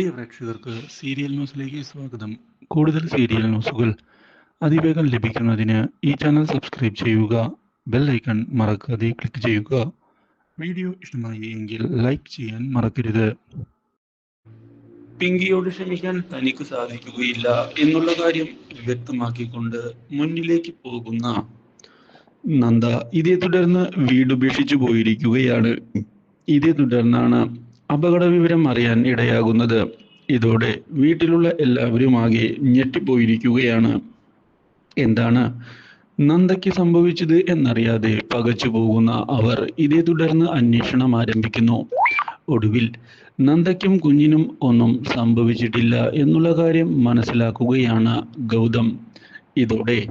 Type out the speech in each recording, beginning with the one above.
പ്രിയ പ്രേക്ഷകർക്ക് സീരിയൽ ന്യൂസിലേക്ക് സ്വാഗതം. കൂടുതൽ സീരിയൽ ന്യൂസുകൾ അതിവേഗം ലഭിക്കുന്നതിന് ഈ ചാനൽ സബ്സ്ക്രൈബ് ചെയ്യുക ബെൽ ഐക്കൺ മറക്കാതെ ക്ലിക്ക് ചെയ്യുക. വീഡിയോ ഇഷ്ടമായി എങ്കിൽ ലൈക്ക് ചെയ്യാൻ മറക്കരുത്. പിങ്കിയോട് ക്ഷമിക്കാൻ തനിക്ക് സാധിക്കുകയില്ല എന്നുള്ള കാര്യം വ്യക്തമാക്കിക്കൊണ്ട് മുന്നിലേക്ക് പോകുന്ന നന്ദ. ഇതേ തുടർന്ന് വീടുപേക്ഷിച്ചു പോയിരിക്കുകയാണ്. ഇതേ തുടർന്നാണ് അപകട വിവരം അറിയാൻ ഇടയാകുന്നത് ഇതോടെ വീട്ടിലുള്ള എല്ലാവരും ആകെ ഞെട്ടിപ്പോയിരിക്കുകയാണ്. എന്താണ് നന്ദയ്ക്ക് സംഭവിച്ചത് എന്നറിയാതെ പകച്ചു പോകുന്ന അവർ ഇതേ തുടർന്ന് അന്വേഷണം ആരംഭിക്കുന്നു. ഒടുവിൽ നന്ദയ്ക്കും കുഞ്ഞിനും ഒന്നും സംഭവിച്ചിട്ടില്ല എന്നുള്ള കാര്യം മനസ്സിലാക്കുകയാണ് ഗൗതം. ഇതോടെ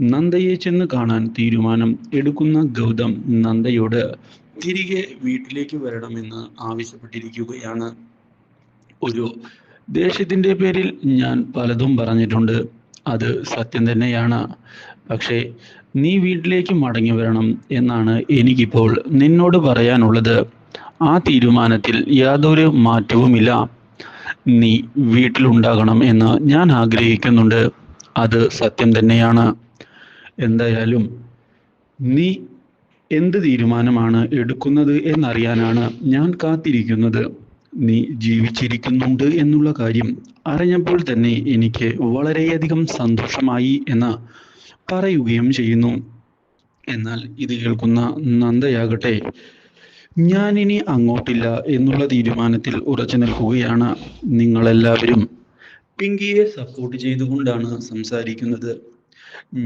നന്ദയെ ചെന്ന് കാണാൻ തീരുമാനം എടുക്കുന്ന ഗൗതം നന്ദയോട് തിരികെ വീട്ടിലേക്ക് വരണമെന്ന് ആവശ്യപ്പെട്ടിരിക്കുകയാണ്. ഒരു ദേഷ്യത്തിന്റെ പേരിൽ ഞാൻ പലതും പറഞ്ഞിട്ടുണ്ട്. അത് സത്യം തന്നെയാണ്. പക്ഷേ നീ വീട്ടിലേക്ക് മടങ്ങി വരണം എന്നാണ് എനിക്കിപ്പോൾ നിന്നോട് പറയാനുള്ളത്. ആ തീരുമാനത്തിൽ യാതൊരു മാറ്റവുമില്ല. നീ വീട്ടിലുണ്ടാകണം എന്ന് ഞാൻ ആഗ്രഹിക്കുന്നുണ്ട്. അത് സത്യം തന്നെയാണ്. എന്തായാലും നീ എന്ത് തീരുമാനമാണ് എടുക്കുന്നത് എന്നറിയാനാണ് ഞാൻ കാത്തിരിക്കുന്നത്. നീ ജീവിച്ചിരിക്കുന്നുണ്ട് എന്നുള്ള കാര്യം അറിഞ്ഞപ്പോൾ തന്നെ എനിക്ക് വളരെയധികം സന്തോഷമായി എന്ന് പറയുകയും ചെയ്യുന്നു. എന്നാൽ ഇത് കേൾക്കുന്ന നന്ദയാകട്ടെ ഞാൻ ഇനി അങ്ങോട്ടില്ല എന്നുള്ള തീരുമാനത്തിൽ ഉറച്ചു നിൽക്കുകയാണ് നിങ്ങളെല്ലാവരും. പിങ്കിയെ സപ്പോർട്ട് ചെയ്തുകൊണ്ടാണ് സംസാരിക്കുന്നത്.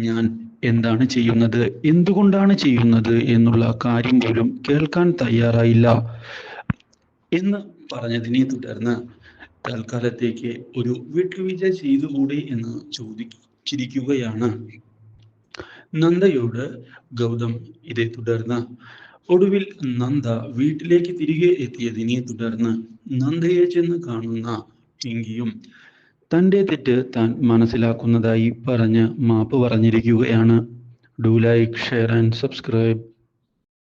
ഞാൻ എന്താണ് ചെയ്യുന്നത്? എന്തുകൊണ്ടാണ് ചെയ്യുന്നത് എന്നുള്ള കാര്യം പോലും കേൾക്കാൻ തയ്യാറായില്ല. എന്ന് പറഞ്ഞതിനെ തുടർന്ന് തൽക്കാലത്തേക്ക് ഒരു വിട്ടുവീഴ്ച ചെയ്തുകൂടെ എന്ന് ചോദിച്ചിരിക്കുകയാണ്. നന്ദയോട് ഗൗതം ഇതേ തുടർന്ന് ഒടുവിൽ നന്ദ വീട്ടിലേക്ക് തിരികെ എത്തിയതിനെ തുടർന്ന് നന്ദയെ ചെന്ന് കാണുന്ന പിങ്കിയും തന്റെ തെറ്റ് താൻ മനസ്സിലാക്കുന്നതായി പറഞ്ഞ് മാപ്പ് പറഞ്ഞിരിക്കുകയാണ്. Do like share and subscribe